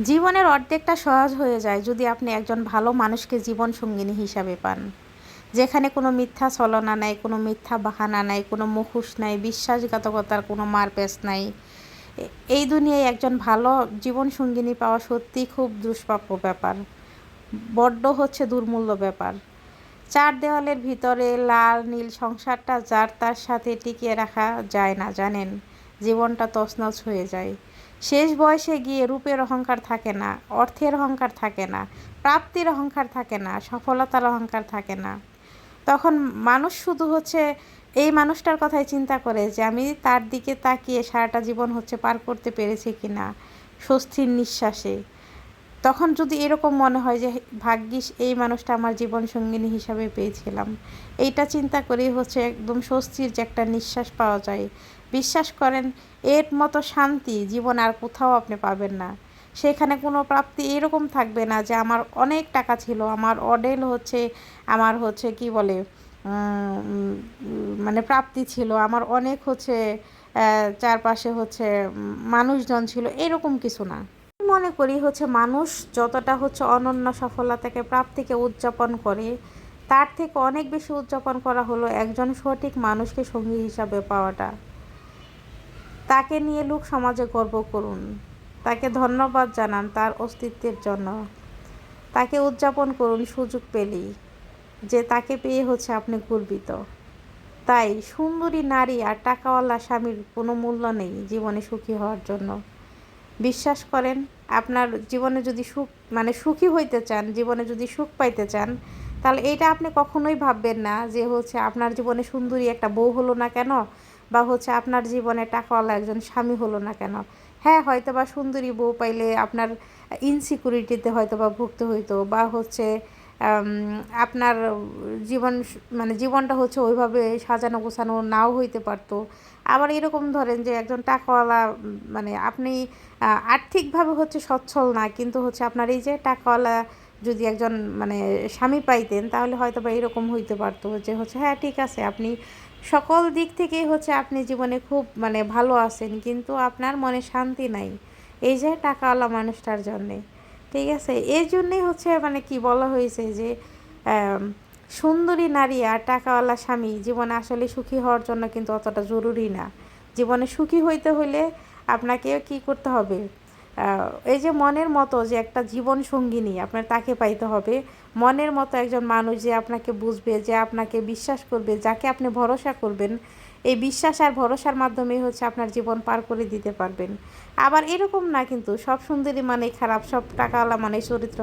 জীবনের অর্ধেকটা সহজ হয়ে যায় যদি আপনি একজন ভালো মানুষকে জীবন সঙ্গিনী হিসাবে পান। যেখানে কোনো মিথ্যা ছলনা নাই, কোনো মিথ্যা বাহানা নাই, কোনো মুখোশ নাই, বিশ্বাসঘাতকতার কোনো মারপ্যাচ নাই। এই দুনিয়ায় একজন ভালো জীবন সঙ্গিনী পাওয়া সত্যিই খুব দুষ্প্রাপ্য ব্যাপার। বড্ড হচ্ছে দুর্মূল্য ব্যাপার। চার দেওয়ালের ভিতরে লাল, নীল সংসারটা যার তার সাথে টিকিয়ে রাখা যায় না, জানেন? জীবনটা তছনছ হয়ে যায়। শেষ বয়সে গিয়ে রূপের অহংকার থাকে না, অর্থের অহংকার থাকে না, প্রাপ্তির অহংকার থাকে না, সফলতার অহংকার থাকে না। তখন মানুষ শুধু হচ্ছে এই মানুষটার কথাই চিন্তা করে যে আমি তার দিকে তাকিয়ে সারাটা জীবন হচ্ছে পার করতে পেরেছি কি না স্বস্তির নিঃশ্বাসে। তখন যদি এরকম মনে হয় যে, ভাগ্যিস এই মানুষটা আমার জীবন সঙ্গিনী হিসাবে পেয়েছিলাম। এইটা চিন্তা করেই হচ্ছে একদম স্বস্তির যে একটা নিঃশ্বাস পাওয়া যায়। বিশ্বাস করেন, এর মতো শান্তি জীবন আর কোথাও আপনি পাবেন না। সেখানে কোনো প্রাপ্তি এরকম থাকবে না যে, আমার অনেক টাকা ছিল, আমার অডেল হচ্ছে, আমার হচ্ছে কি বলে মানে প্রাপ্তি ছিল, আমার অনেক হচ্ছে চারপাশে হচ্ছে মানুষজন ছিল, এরকম কিছু না। মনে করি হচ্ছে মানুষ যতটা হচ্ছে অনন্য সফলতাকে প্রাপ্তিকে উদযাপন করে, তার থেকে অনেক বেশি উদযাপন করা হলো একজন সঠিক মানুষকে সঙ্গী হিসাবে পাওয়াটা। তাকে নিয়ে লোক সমাজে গর্ব করুন। তাকে ধন্যবাদ জানান তার অস্তিত্বের জন্য। তাকে উদযাপন করুন সুযোগ পেলেই, যে তাকে পেয়ে হচ্ছে আপনি গর্বিত। তাই সুন্দরী নারী আর টাকাওয়ালা স্বামীর কোনো মূল্য নেই জীবনে সুখী হওয়ার জন্য। বিশ্বাস করেন, আপনার জীবনে যদি সুখ মানে সুখী হইতে চান, জীবনে যদি সুখ পাইতে চান, তাহলে এটা আপনি কখনোই ভাববেন না যে হচ্ছে আপনার জীবনে সুন্দরী একটা বউ হলো না কেন? বা হচ্ছে আপনার জীবনে টাকাওয়ালা একজন স্বামী হলো না কেন? হ্যাঁ হয়তো বা সুন্দরী বউ পাইলে আপনার ইনসিকিউরিটিতে হয়তো বা ভুগতে হইতো বা হচ্ছে আপনার জীবন মানে জীবনটা হচ্ছে ওইভাবে সাজানো গোছানো নাও হইতে পারতো। আবার এরকম ধরেন যে একজন টাকাওয়ালা মানে আপনি আর্থিকভাবে হচ্ছে সচ্ছল না, কিন্তু হচ্ছে আপনার এই যে টাকাওয়ালা যদি একজন মানে স্বামী পাইতেন, তাহলে হয়তো বা এরকম হইতে পারতো যে হচ্ছে হ্যাঁ ঠিক আছে, আপনি সকল দিক থেকেই হচ্ছে আপনি জীবনে খুব মানে ভালো আছেন, কিন্তু আপনার মনে শান্তি নাই। এই যে টাকাওয়ালা মানুষটার জন্যে। ঠিক আছে? এই জন্যেই হচ্ছে মানে কি বলা হয়েছে যে সুন্দরী নারী আর টাকাওয়ালা স্বামী জীবনে আসলে সুখী হওয়ার জন্য কিন্তু অতটা জরুরি না। জীবনে সুখী হইতে হলে আপনাকে কি করতে হবে? এই যে মনের মতো যে একটা জীবন সঙ্গিনী আপনার তাকে পাইতে হবে। মনের মতো একজন মানুষ যে আপনাকে বুঝবে, যে আপনাকে বিশ্বাস করবে, যাকে আপনি ভরসা করবেন এই বিশ্বাস আর ভরসার মাধ্যমে হচ্ছে আপনার জীবন পার করে দিতে পারবেন। আবার এরকম না কিন্তু, সব সুন্দরী মানে খারাপ, সব টাকাওয়ালা মানে চরিত্র